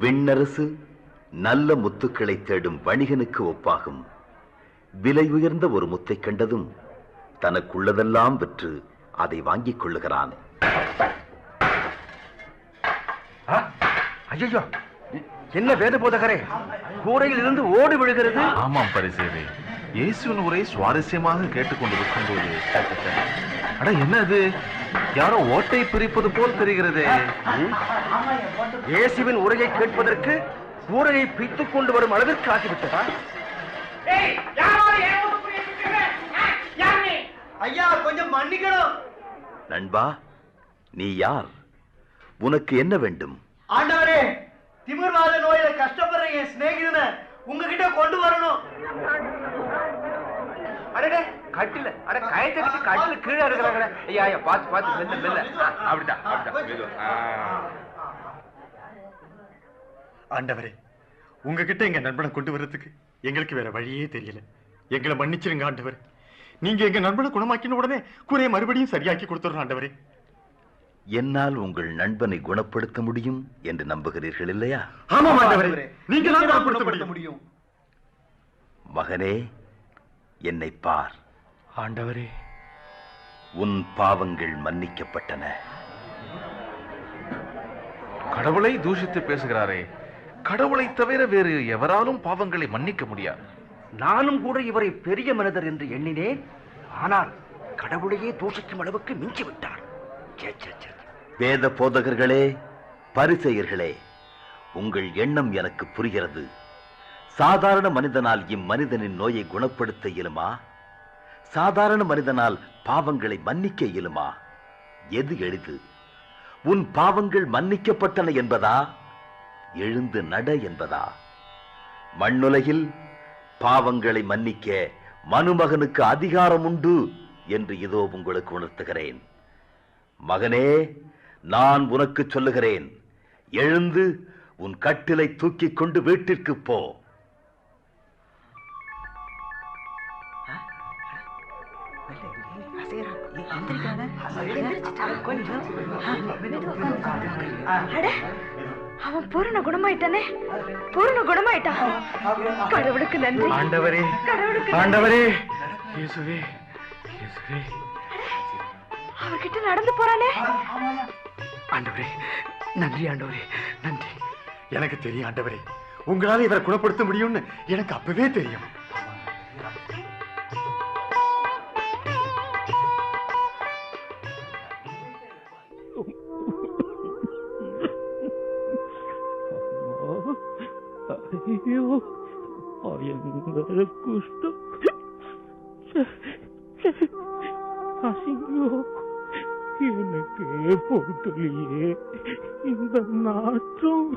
விண்ணரசு நல்ல முத்துக்களை தேடும் வணிகனுக்கு ஒப்பாகும். விலை உயர்ந்த ஒரு முத்தைக் கண்டதும் தனக்குள்ளதெல்லாம் விற்று அதை வாங்கிக் கொள்ளுகிறான். ஐயோ என்ன வேத போதகரே? கூரையில் இருந்து ஓடி விழுகிறது. ஆமாம் பரிசேவே. இயேசுவின் உரை சுவாரஸ்யமாக கேட்டுக்கொண்டிருக்கும் போது அட என்ன இது யாரோ ஓட்டை பிரிப்பது போல் தெரிகிறதே. இயேசுவின் உரையை கேட்பதற்கு கூரையை பிய்த்துக் கொண்டு வரும் அளவிற்கு ஆகிவிட்டதா? ஐயா கொஞ்சம் மன்னிக்கணும். நண்பா நீ யார்? உனக்கு என்ன வேண்டும்? ஆண்டவரே திமிர்வாத நோயில கஷ்டப்படுற என் சிநேகிதனை உங்ககிட்ட கொண்டு வரணும். அடடே கட்டில. அட கயத்தடிச்சு கட்டில கீழே இருக்கிறாங்களே ஐயா ஐயா பாத்து பாத்து மெல்ல மெல்ல. அப்படிதான் அப்படிதான். ஆண்டவரே உங்ககிட்ட எங்க நண்பனை கொண்டு வர்றதுக்கு எங்களுக்கு வேற வழியே தெரியல. எங்களை மன்னிச்சிருங்க ஆண்டவர். நீங்க எங்க நண்பனை குணமாக்கின உடனே குறைய மறுபடியும் சரியாக்கி கொடுத்துறோம் ஆண்டவரே. என்னால் உங்கள் நண்பனை குணப்படுத்த முடியும் என்று நம்புகிறீர்கள் இல்லையா? ஆமாம் ஆண்டவரே. நீங்க குணப்படுத்த முடியும். மகனே என்னை பார். ஆண்டவரே. உன் பாவங்கள் மன்னிக்கப்பட்டன. கடவுளை தூஷித்து பேசுகிறாரே. கடவுளை தவிர வேறு எவராலும் பாவங்களை மன்னிக்க முடியாது. நானும் கூட இவரை பெரிய மனிதர் என்று எண்ணினேன். ஆனால் கடவுளையே தூஷிக்கும் அளவுக்கு மிஞ்சி விட்டார் சே, சே, சே. வேத போதகர்களே பரிசெயர்களே உங்கள் எண்ணம் எனக்கு புரிகிறது. சாதாரண மனிதனால் இம்மனிதனின் நோயை குணப்படுத்த இயலுமா? சாதாரண மனிதனால் பாவங்களை மன்னிக்க இயலுமா? எது எளிது? உன் பாவங்கள் மன்னிக்கப்பட்டன என்பதா? எழுந்து நட என்பதா? மண்ணுலகில் பாவங்களை மன்னிக்க மனுமகனுக்கு அதிகாரம் உண்டு என்று இதோ உங்களுக்கு உணர்த்துகிறேன். மகனே நான் உனக்கு சொல்லுகிறேன். எழுந்து உன் கட்டிலை தூக்கிக் கொண்டு வீட்டிற்கு போ. அவன் பூரண குணமாயிட்டானே பூரண குணமாயிட்டான் கடவுளுக்கு நன்றி ஆண்டவரே கடவுளுக்கு நன்றி. ஆண்டவரே. இயேசுவே இயேசுவே. அவர்கிட்ட நடந்து போறானே. ஆண்டவரே நன்றி ஆண்டவரே நன்றி. எனக்கு தெரியும் ஆண்டவரே உங்களால இவரை குணப்படுத்த முடியும்னு எனக்கு அப்பவே தெரியும். பயங்கர குஷ்டம் அசிங்கோ எனக்கே பொறுக்கலையே இந்த நாற்றம்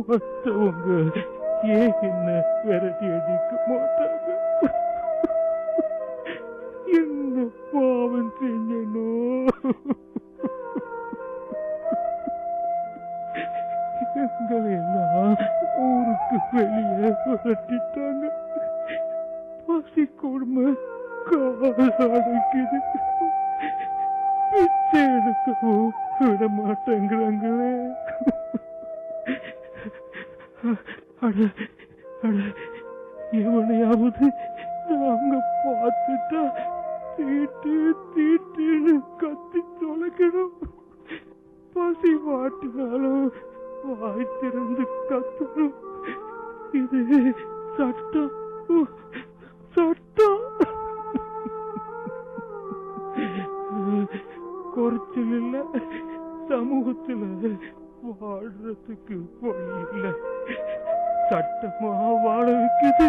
மற்றவங்க ஏன் என்ன விரட்டி அடிக்க மாட்டாங்க விரட்டிட்டாங்க. பசி கொடுமை கால் பிச்சை எடுக்கவும் விட மாட்டேங்கிறாங்களே அட அட எவனையாவது நாங்க பார்த்துட்டா தீட்டு தீட்டுன்னு கத்தி தொலைக்கணும். பசி வாட்டினாலும் வாய் திறந்து கத்தணும். இது சட்டம் சட்டம் குறைச்சல் இல்ல சமூகத்துல வாழ்றதுக்கு வழி இல்ல சட்டமா வாழ வைக்குது.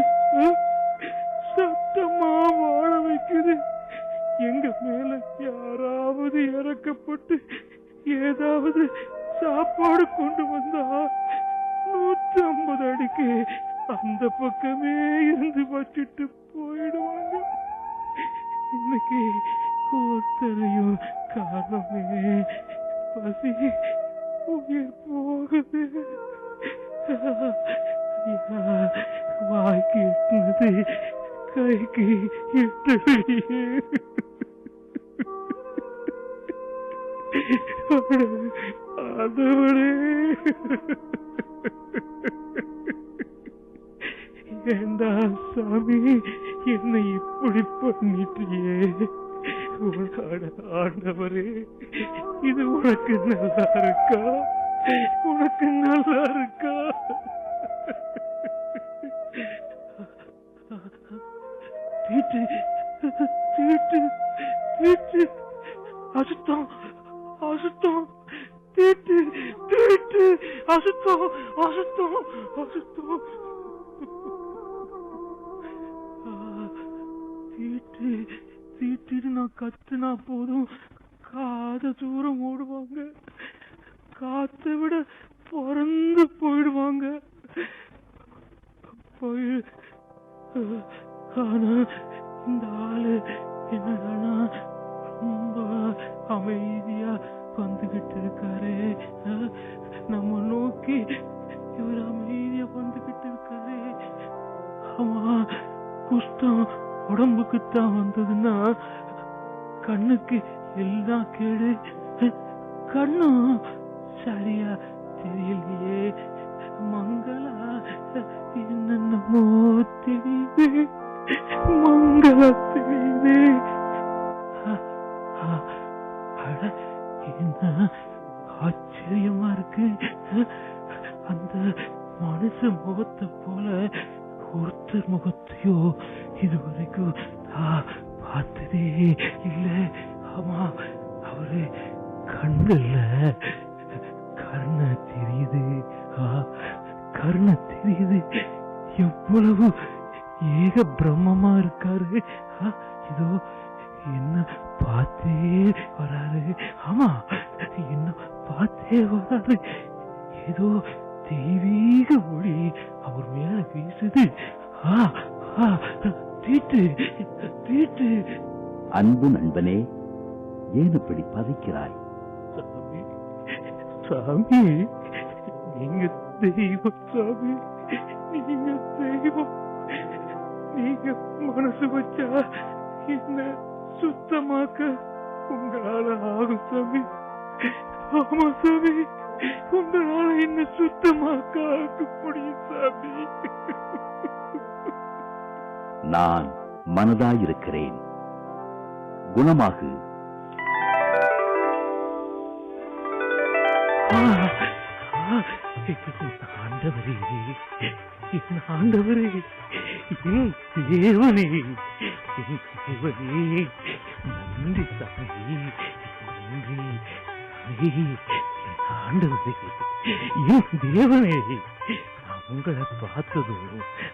சட்டமா வாழ வைக்குது. எங்க மேல யாராவது இறக்கப்பட்டு ஏதாவது சாப்பாடு கொண்டு வந்தா நூற்றி ஐம்பது அடிக்கு அந்த பக்கமே இருந்து வச்சுட்டு போயிடுவாங்க. இன்னைக்கு ஒருத்தரையும் காரணமே பசி உயிர் போகுது. வாய்க்கு எட்டுனது கைக்கு எட்டலையே அதோட. ஏண்டா சாமி. என்னை இப்படி பண்ணிட்டியே. உன்னோட ஆண்டவரே இது உனக்கு நல்லா இருக்கா? உனக்கு நல்லா இருக்கா? தீட்டு தீட்டு தீட்டு. அசுத்தம் அசுத்தம். தீட்டு தீட்டு. அசுத்தம் அசுத்தம் அசுத்தம். தீட்டு தீட்டுன்னு நான் கத்துனா போதும். காத தூரம் ஓடுவாங்க. காத்த விட பறந்து போயிடுவாங்க. போய் ஆனா இந்த ஆளு என்னன்னா ரொம்ப அமைதியா வந்துகிட்டு இருக்காரு. அஹ், நம்ம நோக்கி இவர் அமைதியா வந்துகிட்டு இருக்காரு. ஆமா குஸ்தம் உடம்புக்கு தான் வந்ததுன்னா கண்ணுக்கு எல்லாம் கேடு. கண்ணும் சரியா தெரியலையே. மங்களா என்னென்னமோ தெரியுது மங்களா தெரியுது அ- அட, என்ன ஆச்சரியமா இருக்கு. அந்த மனுஷ முகத்தை போல ஒருத்தர் முகத்தையோ இதுவரைக்கும் நான் பார்த்ததே இல்ல. ஆமா அவரு கண்ணுல கருணை தெரியுது. கருணை தெரியுது. எவ்வளவு ஏக பிரம்மமா இருக்காரு. இதோ என்ன பார்த்தே வராரு. ஆமா என்ன பார்த்தே வராரு. ஏதோ தெய்வீக ஒளி அவர் மேல வீசுது. தீட்டு தீட்டு. அன்பு நண்பனே ஏன் இப்படி பதைக்கிறாய்? சாமி சாமி நீங்க தெய்வம் சாமி நீங்க தெய்வம். நீங்க மனசு வச்சா என்ன சுத்தமாக்க உங்களால ஆகும் சாமி. ஆமா சாமி. உங்களால என்ன சுத்தமாக்க ஆக்க முடியும் சாமி. நான் மனதாயிருக்கிறேன். குணமாகு. ஆண்டவரே. என் ஆண்டவரே. என் தேவனே. என் தேவனே. நன்றி சாமி. நன்றி சாமி. ஆண்டவரே என் தேவனே நான் உங்களை பார்த்ததும்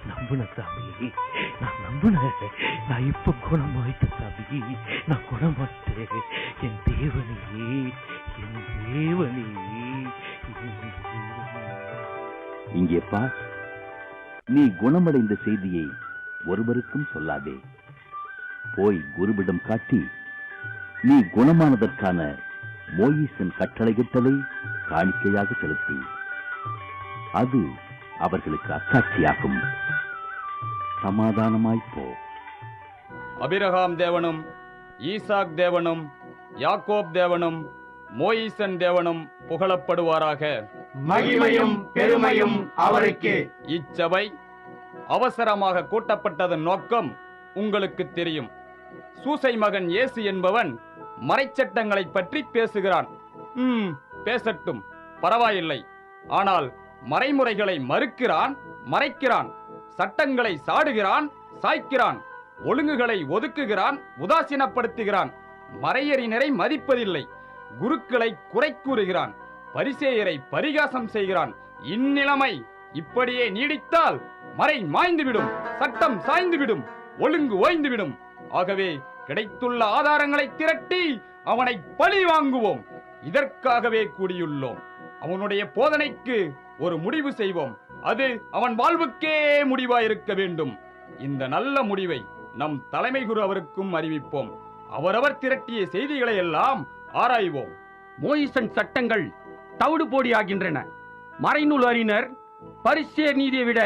நம்பின சாமி. நான் நம்பினேன் நான் இப்ப குணமாயிட்ட சாமி. நான் குணமாட்டேன் என் தேவனே என் தேவனே என் தேவனே. இங்கே பார். நீ குணமடைந்த செய்தியை ஒருவருக்கும் சொல்லாதே. போய் குருவிடம் காட்டி நீ குணமானதற்கான மோயிசன் கட்டளையிட்டதை காணிக்கையாக செலுத்து அது அவர்களுக்கு அத்தாட்சியாகும் சமாதானமாய் போ. அபிரகாம் தேவனும் ஈசாக் தேவனும் யாக்கோப் தேவனும் மோயிசன் தேவனும் புகழப்படுவாராக. மகிமையும் பெருமையும் அவருக்கே. இச்சபை அவசரமாக கூட்டப்பட்டதன் நோக்கம் உங்களுக்கு தெரியும். சூசை மகன் இயேசு என்பவன் மறைச்சட்டங்களைப் பற்றி பேசுகிறான். பேசட்டும். பரவாயில்லை. ஆனால் மறைமுறைகளை மறுக்கிறான் மறைக்கிறான். சட்டங்களை சாடுகிறான் சாய்க்கிறான். ஒழுங்குகளை ஒதுக்குகிறான் உதாசீனப்படுத்துகிறான். மறையறிஞரை மதிப்பதில்லை. குருக்களை குறை கூறுகிறான். பரிசேயரை பரிகாசம் செய்கிறான். இந்நிலைமை இப்படியே நீடித்தால் மறை மாய்ந்துவிடும் சட்டம் சாய்ந்துவிடும் ஒழுங்கு ஓய்ந்துவிடும். ஆகவே கிடைத்துள்ள ஆதாரங்களை திரட்டி அவனை பழி வாங்குவோம். இதற்காகவே கூடியுள்ளோம். அவனுடைய போதனைக்கு ஒரு முடிவு செய்வோம். அது அவன் வாழ்வுக்கே முடிவாயிருக்க வேண்டும். இந்த நல்ல முடிவை நம் தலைமை குரு அவருக்கும் அறிவிப்போம். அவரவர் திரட்டிய செய்திகளை எல்லாம் ஆராய்வோம். மோயிசன் சட்டங்கள் தவிடு போடியாகின்றன மறைநூல் அறிஞர் பரிசேர் நீதியை விட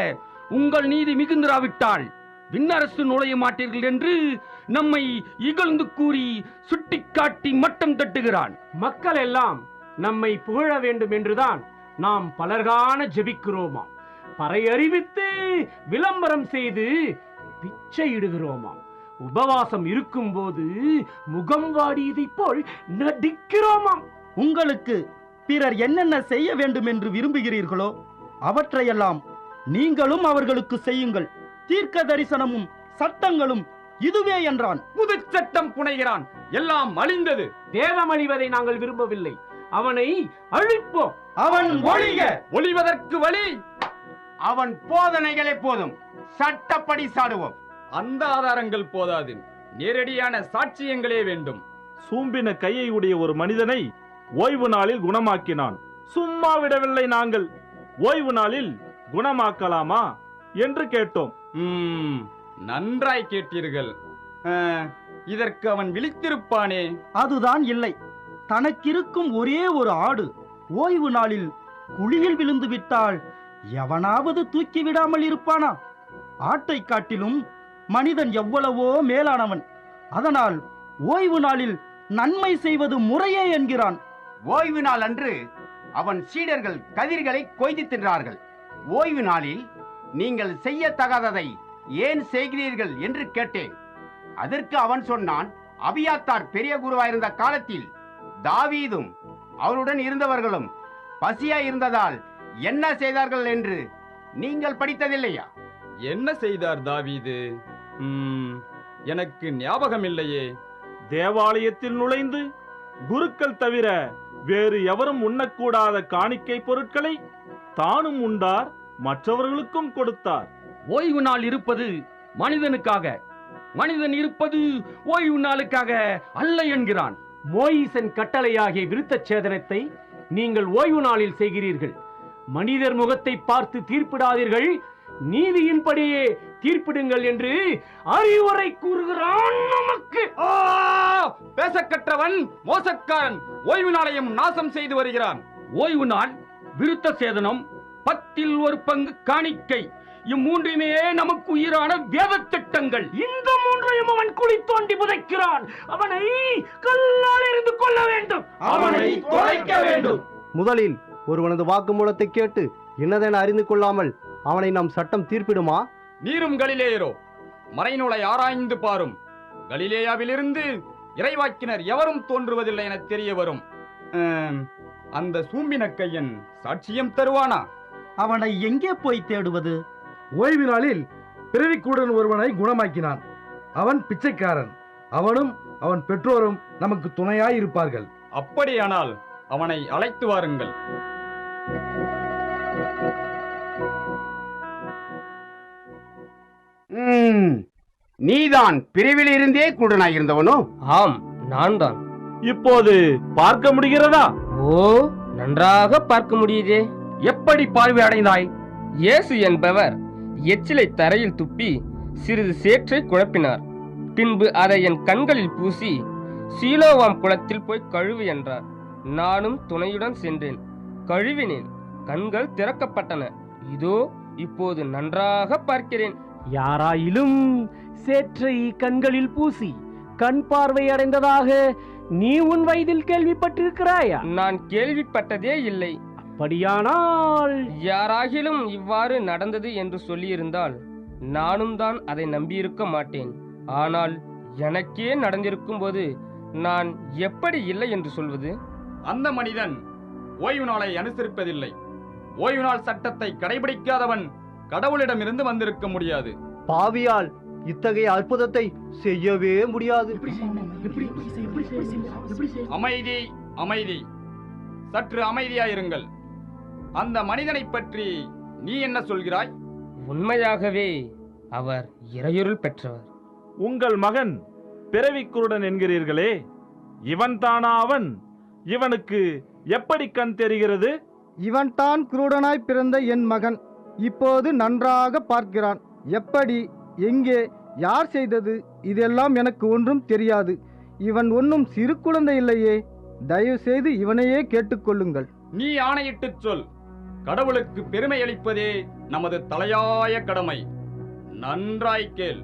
உங்கள் நீதி மிகுந்திராவிட்டால் விண்ணரசு நுழைய மாட்டீர்கள் என்று நம்மை இகழ்ந்து கூறி சுட்டிக்காட்டி மட்டம் தட்டுகிறான். மக்கள் எல்லாம் நம்மை புகழ வேண்டும் என்றுதான் நாம் பலர்கான ஜெபிக்கிறோமாம் பறை அறிவித்து விளம்பரம் செய்து பிச்சையிடுகிறோமாம் உபவாசம் இருக்கும்போது முகம் வாடியதைப் போல் நடிக்கிறோமாம். உங்களுக்கு பிறர் என்னென்ன செய்ய வேண்டும் என்று விரும்புகிறீர்களோ அவற்றையெல்லாம் நீங்களும் அவர்களுக்கு செய்யுங்கள். தீர்க்க தரிசனமும் சட்டங்களும் இதுவே என்றான். புது சட்டம் புனைகிறான். எல்லாம் அழிந்தது. தேவம் அழிவதை நாங்கள் விரும்பவில்லை. அவனை அழிப்போம். அவன் ஒழிக. ஒளிவதற்கு வழி? அவன் போதனைகளே போதும். சட்டப்படி சாடுவோம். அந்த ஆதாரங்கள் போதாது நேரடியான சாட்சியங்களே வேண்டும். சூம்பின கையை உடைய ஒரு மனிதனை ஓய்வு நாளில் குணமாக்கினான். சும்மா விடவில்லை நாங்கள். ஓய்வு நாளில் குணமாக்கலாமா? என்று கேட்டோம். நன்றாய் கேட்டீர்கள். இதற்கு அவன் விழித்திருப்பானே? அதுதான் இல்லை. தனக்கிருக்கும் ஒரே ஒரு ஆடு. ஓய்வு நாளில் குழியில் விழுந்து விட்டால் எவனாவது தூக்கி விடாமல் இருப்பானா? ஆட்டை காட்டிலும் மனிதன் எவ்வளவோ மேலானவன். அதனால் ஓய்வு நாளில் நன்மை செய்வது முறையே என்கிறான். ஓய்வு நாள் அன்று அவன் சீடர்கள் கதிர்களை கொய்து தின்றார்கள். ஓய்வு நாளில் நீங்கள் செய்யத்தகாததை ஏன் செய்கிறீர்கள் என்று கேட்டேன். அதற்கு அவன் சொன்னான் அபியாத்தார் பெரிய குருவாயிருந்த காலத்தில் தாவீதும் அவருடன் இருந்தவர்களும் பசியா இருந்ததால் என்ன செய்தார்கள் என்று நீங்கள் படித்ததில்லையா? என்ன செய்தார் தாவீது? ம், எனக்கு ஞாபகம் இல்லையே தேவாலயத்தில் நுழைந்து குருக்கள் தவிர வேறு எவரும் உண்ணக்கூடாத காணிக்கை பொருட்களை தானும் உண்டார் மற்றவர்களுக்கும் கொடுத்தார். ஓய்வு நாள் இருப்பது மனிதனுக்காக. மனிதன் இருப்பது ஓய்வு நாளுக்காக அல்ல என்கிறான். மோயிசன் கட்டளையாகிய விருத்த சேதனத்தை நீங்கள் ஓய்வு நாளில் செய்கிறீர்கள். மனிதர் முகத்தை பார்த்து தீர்ப்பிடாதீர்கள். நீதியின்படியே தீர்ப்பிடுங்கள் என்று அறிவுரை கூறுகிறான் நமக்கு! பேசக்கற்றவன் மோசக்காரன். ஓய்வு நாளையும் நாசம் செய்து வருகிறான். ஓய்வு நாள் விருத்த சேதனம் பத்தில் ஒரு பங்கு காணிக்கை. இம்மூன்றுமே நமக்கு உயிரான வேத திட்டங்கள் இந்த மூன்றையும் அவன் குழி தோண்டி புதைக்கிறான். அவனை கல்லால் எறிந்து கொள்ள வேண்டும். அவனை தொலைக்க வேண்டும். முதலில் ஒருவனது வாக்குமூலத்தை கேட்டு இன்னதென அறிந்து கொள்ளாமல் அவனை நம் சட்டம் தீர்ப்பிடுமா? நீரும் கலிலேயரோ மறைநூலை ஆராய்ந்து பாரும். கலிலேயாவிலிருந்து இறைவாக்கினர் எவரும் தோன்றுவதில்லை என தெரிய வரும். அந்த சூம்பின கையன் சாட்சியம் தருவானா? அவனை எங்கே போய் தேடுவது? ஓய்வு நாளில் பிறவிக்கூடன் ஒருவனை குணமாக்கினான். அவன் பிச்சைக்காரன். அவனும் அவன் பெற்றோரும் நமக்கு துணையாய் இருப்பார்கள் அப்படியானால் அவனை அழைத்து வாருங்கள். நீதான் பிரிவில் இருந்தே குருடனாய் இருந்தவனோ ஆம் நான் தான் இப்போது பார்க்க முடிகிறதா? ஓ நன்றாக பார்க்க முடியுதே. எப்படி பார்வை அடைந்தாய் இயேசு என்பவர் எச்சிலை தரையில் துப்பி சிறிது சேற்றை குழப்பினார். பின்பு அதை என் கண்களில் பூசி சீலோவாம் குளத்தில் போய் கழுவு என்றார். நானும் துணையுடன் சென்றேன். கழுவினேன். கண்கள் திறக்கப்பட்டன. இதோ இப்போது நன்றாக பார்க்கிறேன். யாராயிலும் சேற்றை கண்களில் பூசி கண் பார்வை அடைந்ததாக நீ உன் வயதில் கேள்விப்பட்டிருக்கிறாயா? நான் கேள்விப்பட்டதே இல்லை. அப்படியானால்? யாராகிலும் இவ்வாறு நடந்தது என்று சொல்லியிருந்தால் நானும் தான் அதை நம்பியிருக்க மாட்டேன். ஆனால் எனக்கே நடந்திருக்கும்போது நான் எப்படி இல்லை என்று சொல்வது? அந்த மனிதன் ஓய்வு நாளை அனுசரிப்பதில்லை. ஓய்வு நாள் சட்டத்தை கடைபிடிக்காதவன் கடவுளிடமிருந்து வந்திருக்க முடியாது. பாவியால் இத்தகைய அற்புதத்தை செய்யவே முடியாது. அமைதி அமைதி. சற்று அமைதியாயிருங்கள். அந்த மனிதனை பற்றி நீ என்ன சொல்கிறாய்? உண்மையாகவே அவர் இறையுருள் பெற்றவர். உங்கள் மகன் பிறவி குருடன் என்கிறீர்களே இவன் தானா அவன்? இவனுக்கு எப்படி கண் தெரிகிறது? இவன் தான் குருடனாய் பிறந்த என் மகன். இப்போது நன்றாக பார்க்கிறான். எப்படி எங்கே யார் செய்தது? இதெல்லாம் எனக்கு ஒன்றும் தெரியாது. இவன் ஒன்றும் சிறு குழந்தை இல்லையே. தயவு செய்து இவனையே கேட்டுக்கொள்ளுங்கள். நீ ஆணையிட்டுச் சொல். கடவுளுக்கு பெருமை அளிப்பதே நமது தலையாய கடமை. நன்றாய் கேள்.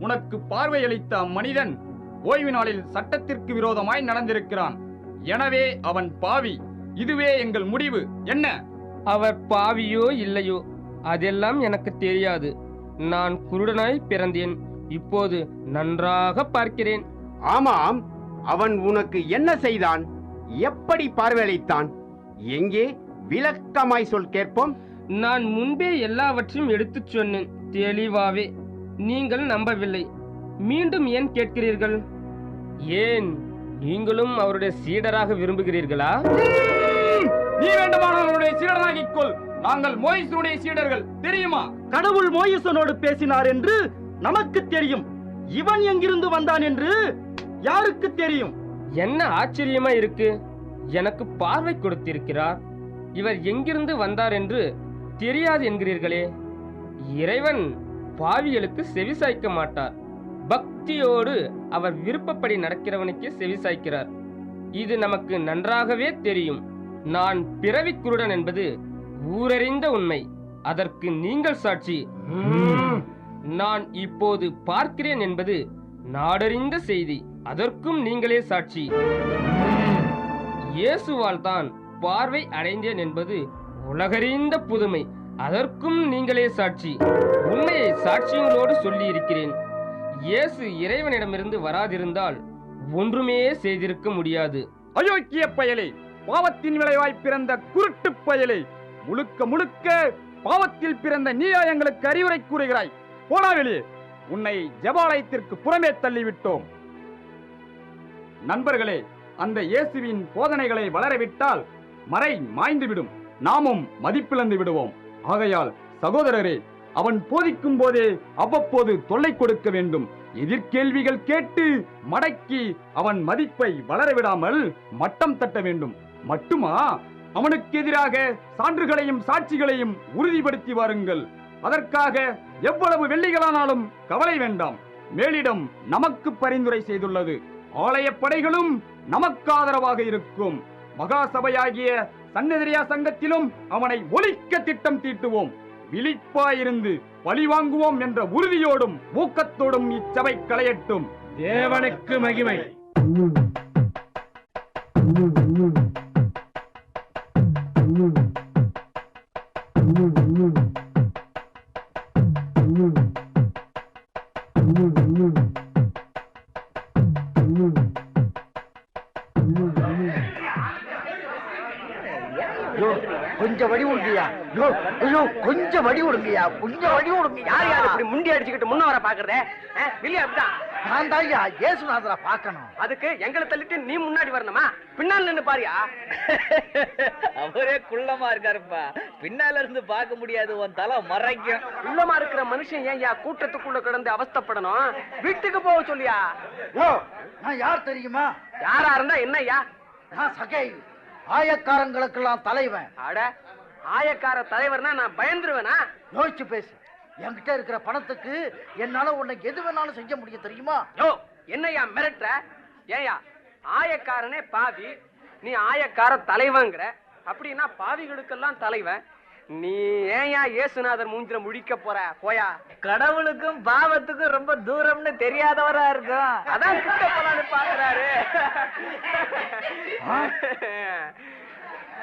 உனக்கு பார்வையளித்த அம்மனிதன் ஓய்வு நாளில் சட்டத்திற்கு விரோதமாய் நடந்திருக்கிறான். எனவே அவன் பாவி. இதுவே எங்கள் முடிவு. என்ன? அவர் பாவியோ இல்லையோ? அதெல்லாம் எனக்கு தெரியாது. நான் குருடனாய் பிறந்தேன். இப்போது நன்றாக பார்க்கிறேன். ஆமாம். அவன் உனக்கு என்ன செய்தான்? எப்படி பார்வையளித்தான்? எங்கே? விளக்கமாய் சொல் கேட்போம். நான் முன்பே எல்லாவற்றையும் எடுத்துச் சொன்னேன். தெளிவாவே. நீங்கள் நம்பவில்லை. மீண்டும் ஏன் கேட்கிறீர்கள்? ஏன்? நீங்களும் அவருடைய சீடராக விரும்புகிறீர்களா? நீ சீடனாகிக் கொள். நாங்கள் மோயிசனுடைய சீடர்கள். தெரியுமா? கடவுள் மோயிசனோடு பேசினார் என்று நமக்கு தெரியும். இவன் எங்கிருந்து வந்தான் என்று யாருக்கு தெரியும்? என்ன ஆச்சரியமா இருக்கு? எனக்கு பார்வை கொடுத்திருக்கிறார். இவர் எங்கிருந்து வந்தார் என்று தெரியாது என்கிறீர்களே. இறைவன் பாவிகளுக்கு செவிசாய்க்க மாட்டார். பக்தியோடு அவர் விருப்பப்படி நடக்கிறவனுக்கே செவிசாய்க்கிறார் இது நமக்கு நன்றாகவே தெரியும். நான் பிறவிக் குருடன் என்பது ஊரறிந்த உண்மை. அதற்கு நீங்கள் சாட்சி. நான் இப்போது பார்க்கிறேன் என்பது நாடறிந்த செய்தி. அதற்கும் நீங்களே சாட்சி. இயேசுவால் தான் பார்வை அடைந்தேன் என்பது உலகறிந்த புதுமை. அதற்கும் நீங்களே சாட்சி. உண்மையை சாட்சியங்களோடு சொல்லி இருக்கிறேன் இயேசு இறைவனிடமிருந்து வராதிருந்தால் ஒன்றுமே செய்திருக்க முடியாது. அயோக்கிய பயலே பாவத்தின் விளைவாய் பிறந்த குருட்டு பயலே முழுக்க முழுக்க பாவத்தில் பிறந்த நீயா எங்களுக்கு அறிவுரை கூறுகிறாய். போடா உன்னை ஜபாலயத்திற்கு புறமே தள்ளிவிட்டோம். நண்பர்களே அந்த இயேசுவின் போதனைகளை வளரவிட்டால் மறை மாய்ந்துவிடும். நாமும் மதிப்பிழந்து விடுவோம். ஆகையால் சகோதரரே அவன் போதிக்கும் போதே அவ்வப்போது தொல்லை கொடுக்க வேண்டும். எதிர்கேள்விகள் கேட்டு மடக்கி அவன் மதிப்பை வளரவிடாமல் மட்டம் தட்ட வேண்டும். மட்டுமா? அவனுக்கு எதிராக சான்றுகளையும் சாட்சிகளையும் உறுதிப்படுத்தி வாருங்கள். அதற்காக எவ்வளவு வெள்ளிகளானாலும் கவலை வேண்டாம். மேலிடம் நமக்கு பரிந்துரை செய்துள்ளது. ஆலய படைகளும் நமக்கு ஆதரவாக இருக்கும். மகா சபையாகிய சன்னதிரியா சங்கத்திலும் அவனை ஒழிக்க திட்டம் தீட்டுவோம். விழிப்பாயிருந்து பழி வாங்குவோம் என்ற உறுதியோடும் ஊக்கத்தோடும் இச்சபை களையட்டும். தேவனுக்கு மகிமை. கொஞ்சம் வடி விடுங்கய்யா கொஞ்சம் வடி விடுங்க யார் யார் இப்படி முண்டி அடிச்சுக்கிட்டு முன்ன வர பாக்குறதே? வெளியே அப்படிதான் நான் தான் ஐயா ஏசுநாதரை பார்க்கணும். அதுக்கு எங்களை தள்ளிட்டு நீ முன்னாடி வரணுமா? பின்னால் நின்னு பாரியா. அவரே குள்ளமா இருக்காருப்பா. பின்னால இருந்து பார்க்க முடியாது உன் தலை மறைக்கும். உள்ளமா இருக்கிற மனுஷன் ஏன் யா கூட்டத்துக்குள்ள கிடந்து அவஸ்தைப்படணும்? வீட்டுக்கு போக சொல்லியா? யோ நான் யார் தெரியுமா? யாரா இருந்தா என்னய்யா நான் சகை. ஆயக்காரங்களுக்கெல்லாம் தலைவன். அட ஆயக்கார தலைவர்னா நான் பயந்துருவேனா? யோசிச்சு பேசு. என்கிட்ட இருக்கிற பணத்துக்கு என்னால உனக்கு எது வேணாலும் செய்ய முடியும் தெரியுமா? யோ என்னய்யா மிரட்டுற? ஏயா ஆயக்காரனே பாவி. நீ ஆயக்கார தலைவங்கிற. அப்படின்னா பாவிகளுக்கெல்லாம் தலைவன். நீ ஏன்யா இயேசுநாதர் மூஞ்சில முழிக்க போற? போயா. கடவுளுக்கும் பாவத்துக்கும் ரொம்ப தூரம்னு தெரியாதவரா இருக்கும் அதான் கிட்ட போலான்னு பாக்குறாரு.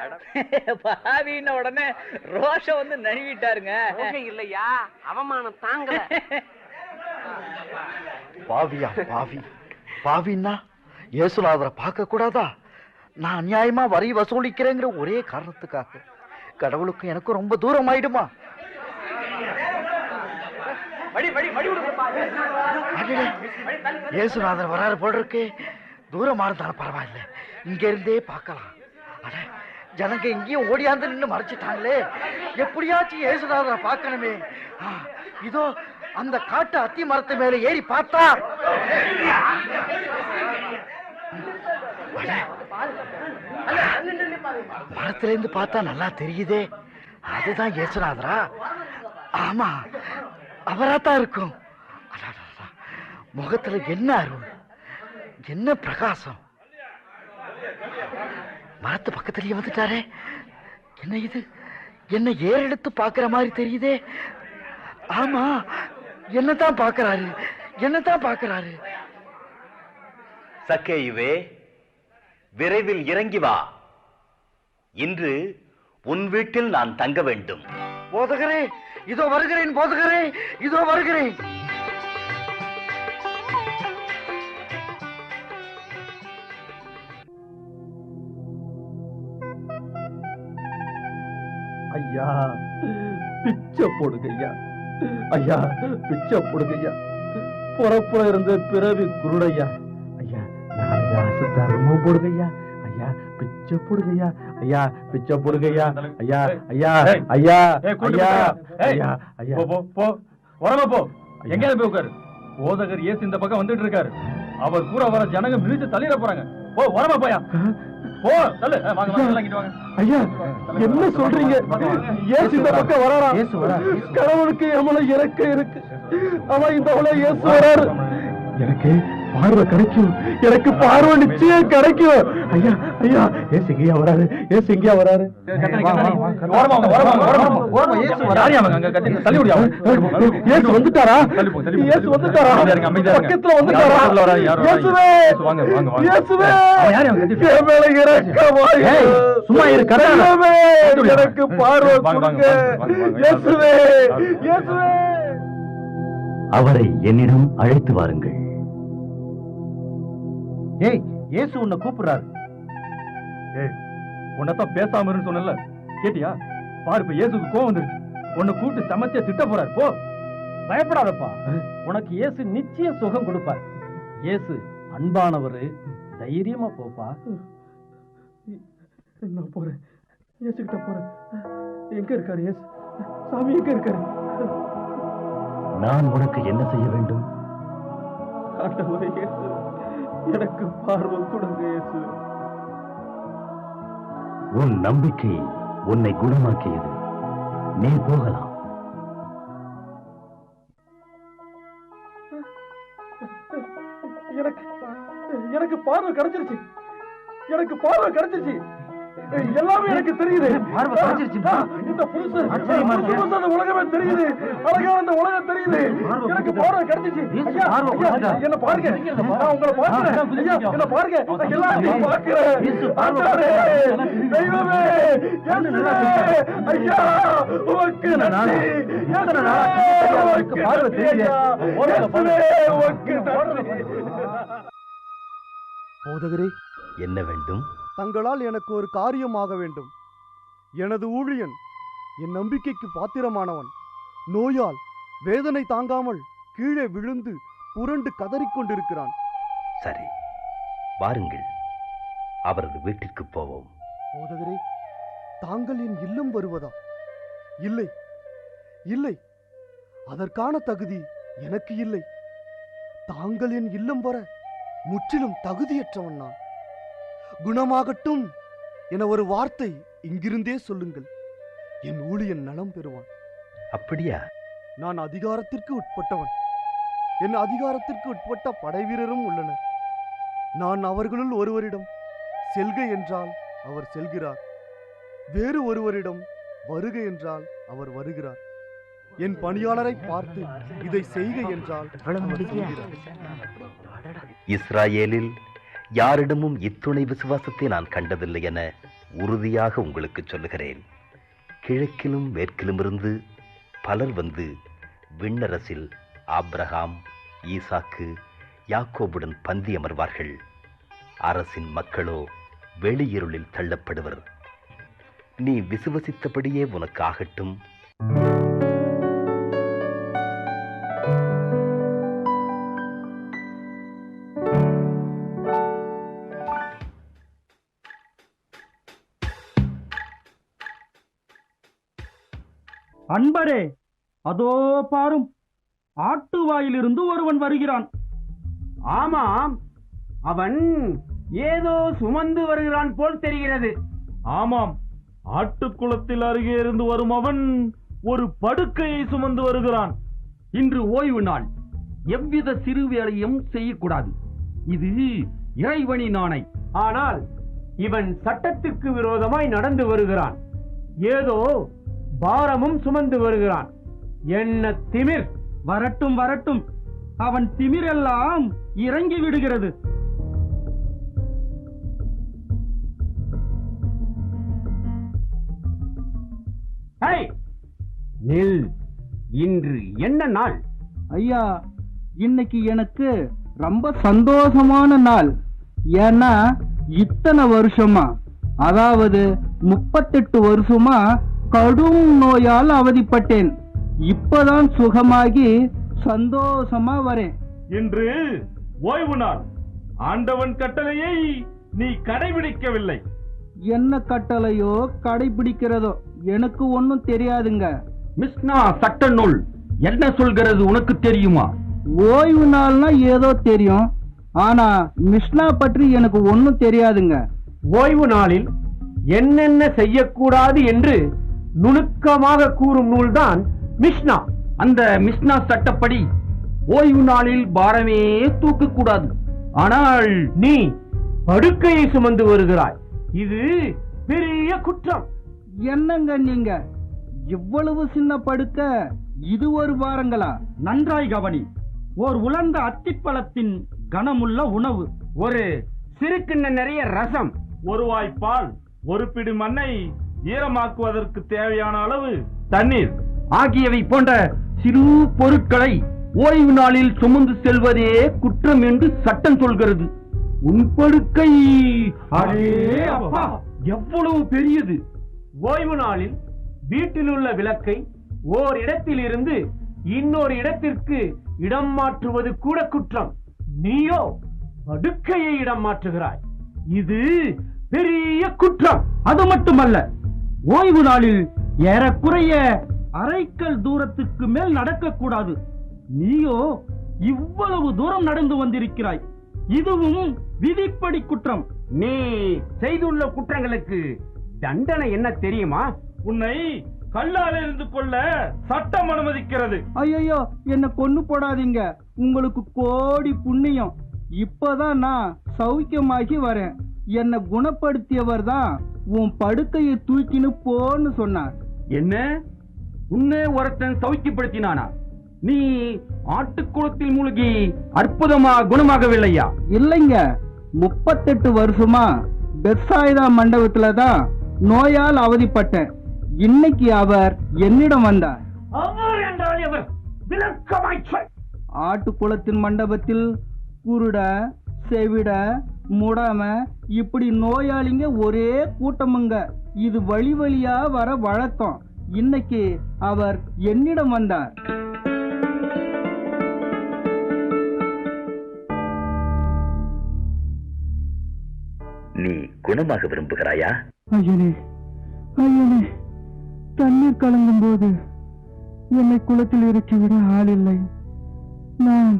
பாவின்ன உடனே ரோஷம் வந்து நழுவிட்டாருங்க. இல்லையா? அவமானம் தாங்கல. பாவியா பாவி. பாவின்னா இயேசுநாதரை பார்க்க கூடாதா நான் அநியாயமா வரி வசூலிக்கிறேங்கிற ஒரே காரணத்துக்காக. கடவுளுக்கும் எனக்கும் ரொம்ப தூரம் ஆயிடுமா? இயேசுநாதர் வராரு போல் இருக்கு. தூரமா இருந்தாலும் பரவாயில்ல. இங்க இருந்தே பார்க்கலாம். அட ஜனங்க எங்கேயும் ஓடியாந்து நின்று மறைச்சிட்டாங்களே. எப்படியாச்சும் இயேசுநாதரை பார்க்கணுமே. ஆ, இதோ அந்த காட்டு அத்தி மரத்து மேல ஏறி பார்த்தா. மரத்துல இருந்து பார்த்தா நல்லா தெரியுதே. அதுதான் ஏசுநாதரா ஆமா அவராத்தான் இருக்கும். முகத்துல என்ன அருள்? என்ன பிரகாசம்? மரத்து பக்கத்துலயே வந்துட்டாரே. என்ன இது? என்ன ஏறெடுத்து பார்க்கிற மாதிரி தெரியுதே? ஆமா என்னதான் பார்க்கறாரு? என்னதான் பார்க்கறாரு? சக்கேயுவே விரைவில் இறங்கி வா. இன்று உன் வீட்டில் நான் தங்க வேண்டும். போதகரே இதோ வருகிறேன் போதகரே இதோ வருகிறேன். ஐயா. பிச்சை போடுங்க ஐயா. ஐயா பிச்சை போடுங்க ஐயா. பிறப்புல இருந்த பிறவி குருடையா ஐயா. நாளைக்கு ஆசை தர்மம் போடுங்க ஐயா. ஐயா பிச்சை போடுங்க ஐயா. ஐயா பிச்சை போடுங்க ஐயா. ஐயா ஐயா ஐயா ஐயா ஐயா ஐயா. போ போ உடம்ப போ. எங்கேயாவது போய் உட்காரு. போதகர் ஏசு இந்த பக்கம் வந்துட்டு இருக்காரு. அவர் கூட வர ஜனங்க மிதிச்சு தள்ளிட போறாங்க. போ உடம்ப போயா. வாங்க வாங்க வாங்க. ஐயா என்ன சொல்றீங்க? ஏசு இந்த பக்கம் வராரா? கடவுளுக்கு எவ்வளவு இறக்க இருக்கு. ஆனா இந்த இயேசு வராரு. எனக்கு பார்வை கிடைக்கும். எனக்கு பார்வை நிச்சயம் கிடைக்கும். ஐயா ஐயா ஏசு எங்கேயா வராரு ஏசு எங்கேயா வராரு. ஏசு அவனை. ஏசு வந்துட்டாரா? வந்துட்டாரா. பக்கத்துல வந்துட்டாரா. இயேசுவே. இயேசுவே? என் மேல இரக்கமா இரு. ஏய், சும்மா இரு, கத்திவிடு. எனக்கு பார்வை கொடுங்க. இயேசுவே இயேசுவே அவரை என்னிடம் அழைத்து வாருங்கள். ஏய் இயேசு உன்னை கூப்பிடுறாரு. ஏய் உன்னதான் பேசாம இருன்னு சொன்னல கேட்டியா? பாரு இப்ப இயேசுக்கு கோவம் வந்துருச்சு. உன்னை கூப்பிட்டு சமைச்ச திட்ட போறாரு. போ. பயப்படாதப்பா. உனக்கு இயேசு நிச்சயம் சுகம் கொடுப்பார். இயேசு அன்பானவர் தைரியமா போப்பா. நான் போறேன். இயேசு கிட்ட போறேன். எங்க இருக்காரு இயேசு? சாமி எங்க இருக்காரு? நான் உனக்கு என்ன செய்ய வேண்டும்? ஆண்டவரே இயேசு. எனக்கு பார்வை கொடுங்க இயேசு உன் நம்பிக்கை உன்னை குணமாக்கியது. நீ போகலாம். எனக்கு எனக்கு பார்வை கிடைச்சிருச்சு. எனக்கு பார்வை கிடைச்சிருச்சு. எல்லாமே எனக்கு தெரியுது. பார்வை இந்த புதுசு ஆச்சரியமா இருக்கு. புதுசு அந்த உலகமே தெரியுது. அழகா அந்த உலகம் தெரியுது. எனக்கு பார்வை கிடைச்சிச்சு. ஐயா, என்ன பாருங்க. நான் உங்களை பார்க்கிறேன் ஐயா, என்ன பாருங்க. நான் எல்லாத்தையும் தெய்வமே இயேசுவே, ஐயா நன்றி. உமக்கு நன்றி. போதகரே என்ன வேண்டும்? தங்களால் எனக்கு ஒரு காரியமாக வேண்டும். எனது ஊழியன் என் நம்பிக்கைக்கு பாத்திரமானவன். நோயால் வேதனை தாங்காமல் கீழே விழுந்து புரண்டு கதறிக் கொண்டிருக்கிறான். சரி வாருங்கள். அவரது வீட்டிற்கு போவோம். போதகரே தாங்கள் என் இல்லம் வருவதா? இல்லை இல்லை. அதற்கான தகுதி எனக்கு இல்லை. தாங்கள் என் இல்லம் வர முற்றிலும் தகுதியற்றவன் நான். குணமாகட்டும் என ஒரு வார்த்தை இங்கிருந்தே சொல்லுங்கள். என் ஊழியன் நலம் பெறுவான். அப்படியா? நான் அதிகாரத்திற்கு உட்பட்டவன். என் அதிகாரத்திற்கு உட்பட்ட படைவீரரும் உள்ளனர். நான் அவர்களுள் ஒருவரிடம் செல்க என்றால் அவர் செல்கிறார். வேறு ஒருவரிடம் வருக என்றால் அவர் வருகிறார். என் பணியாளரை பார்த்து இதை செய்க என்றால். இஸ்ராயேலில் யாரிடமும் இத்துணை விசுவாசத்தை நான் கண்டதில்லை என உறுதியாக உங்களுக்கு சொல்லுகிறேன். கிழக்கிலும் மேற்கிலும் இருந்து பலர் வந்து விண்ணரசில் ஆப்ரஹாம் ஈசாக்கு யாக்கோபுடன் பந்தி அமர்வார்கள். அரசின் மக்களோ வெளியிருளில் தள்ளப்படுவர். நீ விசுவசித்தபடியே உனக்கு ஆகட்டும். அதோ பாரும். ஆட்டுவாயிலிருந்து ஒருவன் வருகிறான். ஆமாம் அவன் ஏதோ சுமந்து வருகிறான் போல் தெரிகிறது. ஆமாம் ஆட்டுக்குளத்தில் அருகே இருந்து வரும் அவன் ஒரு படுக்கையை சுமந்து வருகிறான். இன்று ஓய்வு நாள். எவ்வித சிறு வேலையும் செய்யக்கூடாது. இது இறைவனி நாணை. ஆனால் இவன் சட்டத்துக்கு விரோதமாய் நடந்து வருகிறான். ஏதோ பாரமும் சுமந்து வருகிறான். என்ன திமிர்? வரட்டும் வரட்டும். அவன் திமிரெல்லாம் இறங்கி விடுகிறது. நில். இன்று என்ன நாள்? ஐயா இன்னைக்கு எனக்கு ரொம்ப சந்தோஷமான நாள். ஏன்னா இத்தனை வருஷமா அதாவது முப்பத்தெட்டு வருஷமா கடும் நோயால் அவதிப்பட்டேன். இப்பதான் சுகமாகி சந்தோஷமா வரேன். இன்று ஓய்வு நாள். ஆண்டவன் கட்டளையை நீ கடைபிடிக்கவில்லை. என்ன கட்டளையோ கடைபிடிக்கிறதோ எனக்கு ஒன்னும் தெரியாதுங்க. மிஸ்னா சட்ட நூல் என்ன சொல்கிறது உனக்கு தெரியுமா? ஓய்வு நாள்னா ஏதோ தெரியும். ஆனா மிஷ்னா பற்றி எனக்கு ஒன்னும் தெரியாதுங்க. ஓய்வு நாளில் என்னென்ன செய்யக்கூடாது என்று நுணுக்கமாக கூறும் நூல்தான் மிஷ்னா. அந்த மிஷ்னா சட்டப்படி ஓய்வு நாளில் பாரமே தூக்கக்கூடாது ஆனால் நீ படுக்கையை சுமந்து வருகிறாய். இது பெரிய குற்றம். என்னங்க நீங்க? இவ்வளவு சின்ன படுக்க இது ஒரு வாரங்களா? நன்றாய் கவனி. ஓர் உலர்ந்த அத்திப்பழத்தின் கனமுள்ள உணவு. ஒரு சிறுக்கிண்ண நிறைய ரசம். ஒரு வாய்ப்பால் ஒரு பிடி மண்ணை ஈரமாக்குவதற்கு தேவையான அளவு தண்ணீர். ஆகியவை போன்ற சிறு பொருட்களை ஓய்வு நாளில் சுமந்து செல்வதே குற்றம் என்று சட்டம் சொல்கிறது. உன் படுக்கை. எவ்வளவு பெரியது. ஓய்வு நாளில் வீட்டில் உள்ள விளக்கை ஓர் இடத்தில் இருந்து இன்னொரு இடத்திற்கு இடம் மாற்றுவது கூட குற்றம். நீயோ படுக்கையை இடம் மாற்றுகிறாய். இது பெரிய குற்றம். அது மட்டுமல்ல ஓய்வு நாளில் ஏறக்குறைய அரைக்கல் தூரத்துக்கு மேல் நடக்கக்கூடாது. நீயோ இவ்வளவு தூரம் நடந்து வந்திருக்கிறாய். இதுவும் விதிப்படி குற்றம். நீ செய்துள்ள குற்றங்களுக்கு தண்டனை என்ன தெரியுமா? உன்னை கல்லால் இருந்து கொள்ள சட்டம் அனுமதிக்கிறது. ஐயோ என்ன கொன்னு போடாதீங்க. உங்களுக்கு கோடி புண்ணியம். இப்பதான் நான் சௌக்கியமாகி வரேன். என்னை குணப்படுத்தியவர் தான் உன் படுக்கையை தூக்கின்னு போன்னு சொன்னார். என்ன? உன்னை ஒருத்தன் சௌக்கியப்படுத்தினானா? நீ ஆட்டுக்குளத்தில் மூழ்கி அற்புதமா குணமாகவில்லையா? இல்லைங்க. முப்பத்தெட்டு வருஷமா பெர்சாயுதா மண்டபத்துல தான் நோயால் அவதிப்பட்டேன். இன்னைக்கு அவர் என்னிடம் வந்தார். ஆட்டுக்குளத்தின் மண்டபத்தில் குருட செவிட முடாம இப்படி நோயாளிங்க ஒரே கூட்டமுங்க. இது வழி வழியா வர வழக்கம். இன்னைக்கு அவர் என்னிடம் வந்தார். நீ குணமாக விரும்புகிறாயா? ஐயனே ஐயனே தண்ணீர் கலங்கும் போது என்னை குளத்தில் இறக்கிவிட ஆள் இல்லை நான்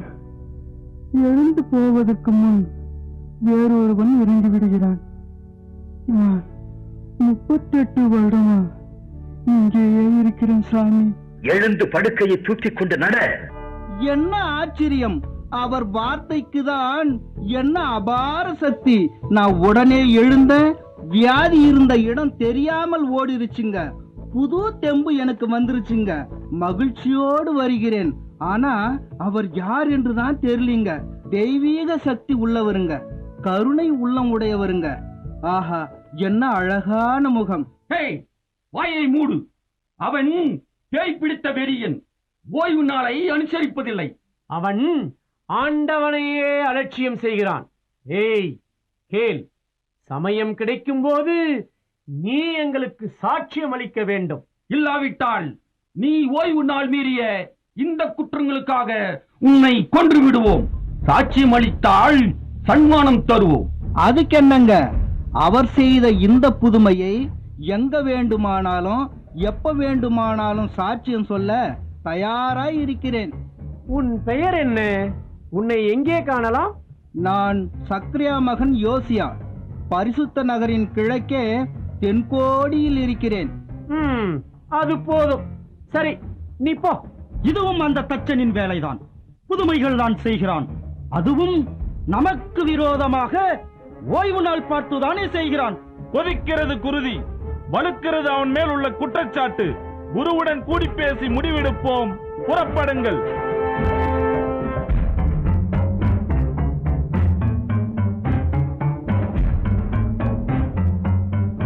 எழுந்து போவதற்கு முன் வேறொருவன் இறங்கி விடுகிறான் நான் முப்பத்தெட்டு வருடமா இங்கேயே இருக்கிறேன் சாமி. எழுந்து படுக்கையை தூக்கிக் கொண்டு நட. என்ன ஆச்சரியம்? அவர் வார்த்தைக்கு தான் என்ன அபார சக்தி. நான் உடனே எழுந்த வியாதி இருந்த இடம் தெரியாமல் ஓடிருச்சுங்க. புது தெம்பு எனக்கு வந்துருச்சுங்க. மகிழ்ச்சியோடு வருகிறேன். ஆனா அவர் யார் என்று தான் தெரியலீங்க. தெய்வீக சக்தி உள்ளவருங்க. கருணை உள்ளம் உடையவருங்க. ஆஹா என்ன அழகான முகம். ஹேய் வாயை மூடு. அவன் பேய் பிடித்த வெறியன். ஓய்வு நாளை அனுசரிப்பதில்லை. அவன் ஆண்டவனையே அலட்சியம் செய்கிறான். ஏய் கேள் சமயம் கிடைக்கும் போது நீ எங்களுக்கு சாட்சியம் அளிக்க வேண்டும். இல்லாவிட்டால் நீ ஓய்வு நாள் மீறிய இந்த குற்றங்களுக்காக உன்னை கொன்று விடுவோம் சாட்சியம் அளித்தால் சன்மானம் தருவோம். அதுக்கு என்னங்க அவர் செய்த இந்த புதுமையை எங்க வேண்டுமானாலும் எப்ப வேண்டுமானாலும் சாட்சியம் சொல்ல தயாராய் இருக்கிறேன். உன் பெயர் என்ன? உன்னை எங்கே காணலாம்? நான் சக்ரியா மகன் யோசியா. பரிசுத்த நகரின் கிழக்கே தென்கோடியில் இருக்கிறேன். ம், அது போதும். சரி நீ போ. இதுவும் அந்த தச்சனின் வேலைதான். புதுமைகள் தான் செய்கிறான். அதுவும் நமக்கு விரோதமாக ஓய்வு நாள் பார்த்துதானே செய்கிறான். கொதிக்கிறது குருதி. வலுக்கிறது அவன் மேல் உள்ள குற்றச்சாட்டு. குருவுடன் கூடி பேசி முடிவெடுப்போம். புறப்படுங்கள்.